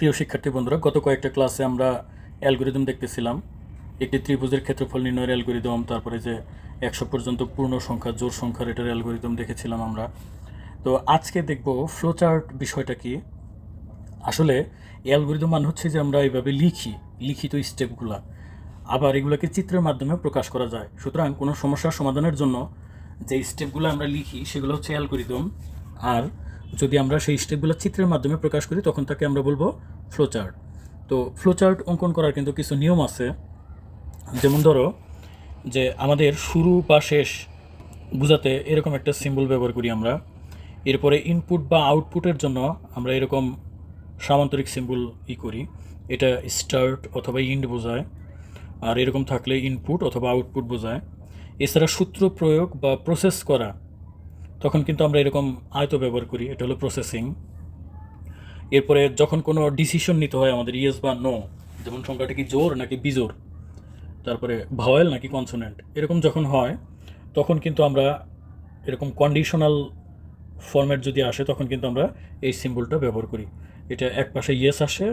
প্রিয় শিক্ষার্থী বন্ধুরা, গত কয়েকটা ক্লাসে আমরা অ্যালগোরিদম দেখতেছিলাম। একটি ত্রিভুজের ক্ষেত্রফল নির্ণয়ের অ্যালগোরিদম, তারপরে যে একশো পর্যন্ত পূর্ণ সংখ্যা জোর সংখ্যার এটার অ্যালগোরিদম দেখেছিলাম আমরা। তো আজকে দেখব ফ্লোচার্ট বিষয়টা কি। আসলে অ্যালগোরিদম মানে হচ্ছে যে আমরা এইভাবে লিখি, লিখিত স্টেপগুলা। আবার এগুলোকে চিত্রের মাধ্যমে প্রকাশ করা যায়। সুতরাং কোনো সমস্যার সমাধানের জন্য যে স্টেপগুলো আমরা লিখি, সেগুলো হচ্ছে অ্যালগোরিদম। আর যদি আমরা সেই স্টেপগুলো চিত্রের মাধ্যমে প্রকাশ করি, তখন তাকে আমরা বলব ফ্লোচার্ট তো ফ্লোচার্ট অঙ্কন করার কিন্তু কিছু নিয়ম আছে। যেমন ধরো যে আমাদের শুরু বা শেষ বোঝাতে এরকম একটা সিম্বল ব্যবহার করি আমরা। এরপরে ইনপুট বা আউটপুটের জন্য আমরা এরকম সামান্তরিক সিম্বল ই করি। এটা স্টার্ট অথবা ইন্ড বোঝায়। আর এরকম থাকলে ইনপুট অথবা আউটপুট বোঝায়। এছাড়া সূত্র প্রয়োগ বা প্রসেস করা তখন কিন্তু আমরা এরকম আয়ত ব্যবহার করি, এটা হলো প্রসেসিং এরপরে যখন কোনো ডিসিশন নিতে হয় আমাদের ইয়েস বা নো যেমন সংখ্যাটা কি জোর নাকি বিজোর তারপরে ভাওয়েল নাকি কনসোনেন্ট এরকম যখন হয়, তখন কিন্তু আমরা এরকম কন্ডিশনাল ফর্ম্যাট যদি আসে, তখন কিন্তু আমরা এই সিম্বলটা ব্যবহার করি। এটা এক পাশে ইয়েস আসে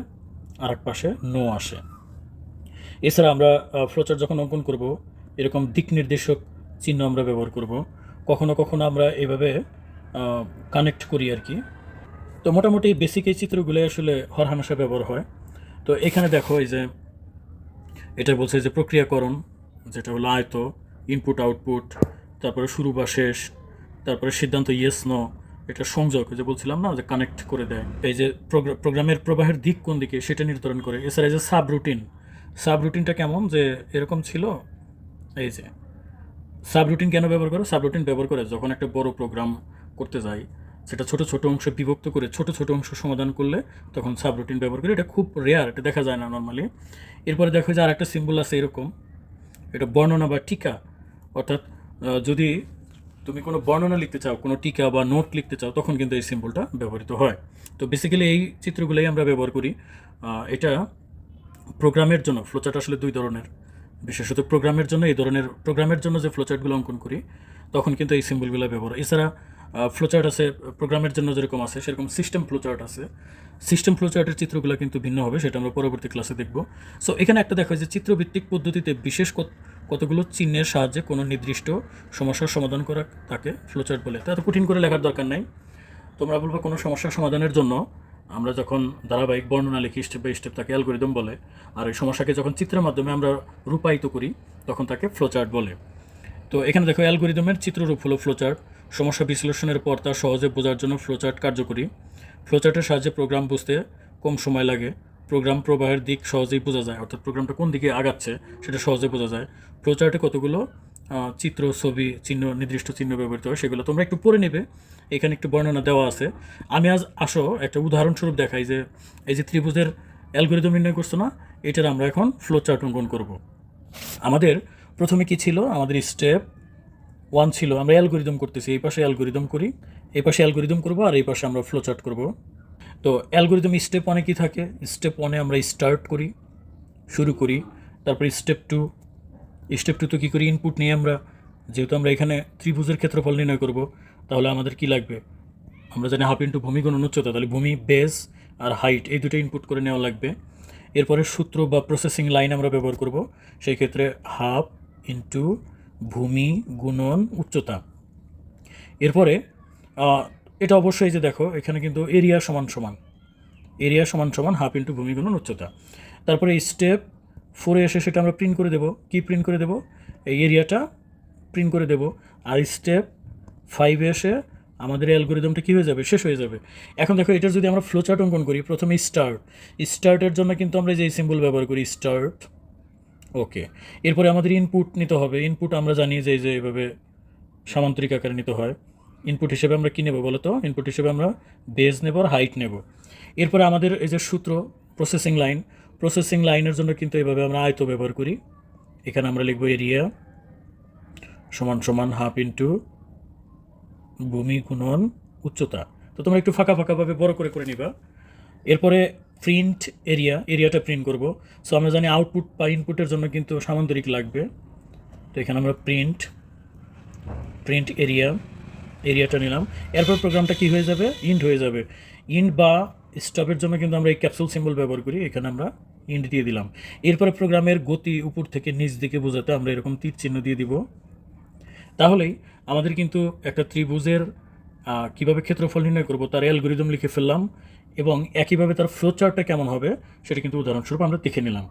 আর এক পাশে নো আসে। এছাড়া আমরা ফ্লোচার যখন অঙ্কন করব, এরকম দিক নির্দেশক চিহ্ন আমরা ব্যবহার করব। কখনো কখনো আমরা এভাবে কানেক্ট করি আর কি। তো মোটামুটি বেসিক এই চিত্রগুলো আসলে হরহামেশা ব্যবহার হয়। তো এখানে দেখো এই যে, এটা বলছে যে প্রক্রিয়াকরণ, যেটা হলো আয়ত ইনপুট আউটপুট তারপরে শুরু বা শেষ, তারপরে সিদ্ধান্ত ইয়েস নো এটা সংযোগ যে বলছিলাম না, যে কানেক্ট করে দেয়। এই যে প্রোগ্রা- প্রোগ্রামের প্রবাহের দিক কোন দিকে, সেটা নির্ধারণ করে। এছাড়া এই যে সাব রুটিন সাব রুটিনটা কেমন? যে এরকম ছিল, এই যে সাব রুটিন কেন ব্যবহার করো? সাবরুটিন ব্যবহার করে যখন একটা বড় প্রোগ্রাম করতে যাই, সেটা ছোট ছোট অংশে বিভক্ত করে ছোট ছোট অংশ সমাধান করলে তখন সাবরুটিন ব্যবহার করি, এটা খুব রেয়ার এটা দেখা যায় না নর্মালি এরপরে দেখো যে আর একটা সিম্বল আছে এরকম, এটা বর্ণনা বা টিকা। অর্থাৎ যদি তুমি কোনো বর্ণনা লিখতে চাও, কোনো টিকা বা নোট লিখতে চাও, তখন কিন্তু এই সিম্বলটা ব্যবহৃত হয়। তো বেসিক্যালি এই চিত্রগুলোই আমরা ব্যবহার করি। এটা প্রোগ্রামের জন্য ফ্লোচার্ট আসলে দুই ধরনের। বিশেষত প্রোগ্রামের জন্য, এই ধরনের প্রোগ্রামের জন্য যে ফ্লোচার্টগুলো অঙ্কন করি, তখন কিন্তু এই সিম্বলগুলো ব্যবহার এছাড়া ফ্লোচার্ট আছে, প্রোগ্রামের জন্য যেরকম আছে, সেরকম সিস্টেম ফ্লোচার্ট আছে। সিস্টেম ফ্লোচার্টের চিত্রগুলো কিন্তু ভিন্ন হবে, সেটা আমরা পরবর্তী ক্লাসে দেখব। সো এখানে একটা দেখা যে চিত্রভিত্তিক পদ্ধতিতে বিশেষ কত- কতগুলো চিহ্নের সাহায্যে কোনো নির্দিষ্ট সমস্যার সমাধান করা তাকে ফ্লোচার্ট বলে। তা কঠিন করে লেখার দরকার নাই। তোমরা বলব কোনো সমস্যার সমাধানের জন্য আমরা যখন ধারাবাহিক বর্ণনা লিখি স্টেপ বাই স্টেপ তাকে অ্যালগোরিদম বলে। আর এই সমস্যাকে যখন চিত্রের মাধ্যমে আমরা রূপায়িত করি, তখন তাকে ফ্লোচার্ট বলে। তো এখানে দেখো অ্যালগোরিদমের চিত্ররূপ হলো ফ্লোচার্ট সমস্যা বিশ্লেষণের পর তা সহজে বোঝার জন্য ফ্লোচার্ট কার্যকরী। ফ্লোচার্টের সাহায্যে প্রোগ্রাম বুঝতে কম সময় লাগে। প্রোগ্রাম প্রবাহের দিক সহজেই বোঝা যায়। অর্থাৎ প্রোগ্রামটা কোন দিকে আগাচ্ছে, সেটা সহজে বোঝা যায়। ফ্লোচার্টে কতগুলো চিত্র, ছবি, চিহ্ন, নির্দিষ্ট চিহ্ন ব্যবহৃত হয়, সেগুলো তোমরা একটু পড়ে নেবে। এখানে একটু বর্ণনা দেওয়া আছে। আমি আজ আসো, একটা উদাহরণস্বরূপ দেখাই যে, এই যে ত্রিভুজের অ্যালগোরিদম নির্ণয় করছ না, এটার আমরা এখন ফ্লো চার্ট অঙ্কন করব। আমাদের প্রথমে কি ছিল? আমাদের স্টেপ ওয়ান ছিল, আমরা অ্যালগোরিদম করতেছি, এই পাশে অ্যালগোরিদম করি, এই পাশে অ্যালগোরিদম করব, আর এই পাশে আমরা ফ্লো চার্ট করব। তো অ্যালগোরিদম স্টেপ ওয়ানে কি থাকে? স্টেপ ওয়ানে আমরা স্টার্ট করি, শুরু করি, তারপরে স্টেপ টু স্টেপ টু তো কী করি? ইনপুট নিয়ে আমরা। যেহেতু আমরা এখানে ত্রিভুজের ক্ষেত্রফল নির্ণয় করব, তাহলে আমাদের কি লাগবে? আমরা জানি হাফ ইন্টু ভূমি গুণন উচ্চতা, তাহলে ভূমি বেস আর হাইট এই দুটো ইনপুট করে নেওয়া লাগবে। এরপরে সূত্র বা প্রসেসিং লাইন আমরা ব্যবহার করব, সেই ক্ষেত্রে হাফ ইন্টু ভূমি গুণন উচ্চতা। এরপরে এটা অবশ্যই যে দেখো, এখানে কিন্তু এরিয়া সমান সমান। এরিয়া সমান সমান হাফ ইন্টু ভূমি গুণন উচ্চতা। তারপরে স্টেপ ফোরে এসে সেটা আমরা প্রিন্ট করে দেব। কি প্রিন্ট করে দেব? এই এরিয়াটা প্রিন্ট করে দেব। আর স্টেপ ফাইভে এসে আমাদের অ্যালগোরিদমটা কী হয়ে যাবে? শেষ হয়ে যাবে। এখন দেখো, এটার যদি আমরা ফ্লোচার্ট অঙ্কন করি, প্রথমে স্টার্ট স্টার্টের জন্য কিন্তু আমরা যে সিম্বল ব্যবহার করি স্টার্ট ওকে এরপরে আমাদের ইনপুট নিতে হবে। ইনপুট আমরা জানি যে যে এইভাবে সামান্তরিক আকারে নিতে হয়। ইনপুট হিসেবে আমরা কী নেব বলো তো ইনপুট হিসেবে আমরা বেজ নেব আর হাইট নেব। এরপরে আমাদের এই যে সূত্র প্রসেসিং লাইন প্রসেসিং লাইনের জন্য কিন্তু এভাবে আমরা আয়ত ব্যবহার করি। এখানে আমরা লিখব এরিয়া সমান সমান হাফ ইন্টু ভূমি গুণন উচ্চতা। তো তোমরা একটু ফাঁকা ফাঁকাভাবে বড় করে করে নিবা। এরপরে প্রিন্ট এরিয়া এরিয়াটা প্রিন্ট করব। সো আমরা জানি আউটপুট বা ইনপুটের জন্য কিন্তু সামান্তরিক লাগবে। তো এখানে আমরা প্রিন্ট প্রিন্ট এরিয়া এরিয়াটা নিলাম। এরপর প্রোগ্রামটা কি হয়ে যাবে? ইন্ড হয়ে যাবে। ইন্ড বা স্টপের জন্য কিন্তু আমরা এই ক্যাপসুল সিম্বল ব্যবহার করি। এখানে আমরা ইন্ড দিয়ে দিলাম। এরপরে প্রোগ্রামের গতি উপর থেকে নিচ দিকে বোঝাতে আমরা এরকম তীর চিহ্ন দিয়ে দিব। তাহলেই আমাদের কিন্তু একটা ত্রিভুজের কীভাবে ক্ষেত্রফল নির্ণয় করব তার অ্যালগোরিদম লিখে ফেললাম এবং একইভাবে তার ফ্লো চার্টটা কেমন হবে সেটা কিন্তু উদাহরণস্বরূপ আমরা দেখে নিলাম।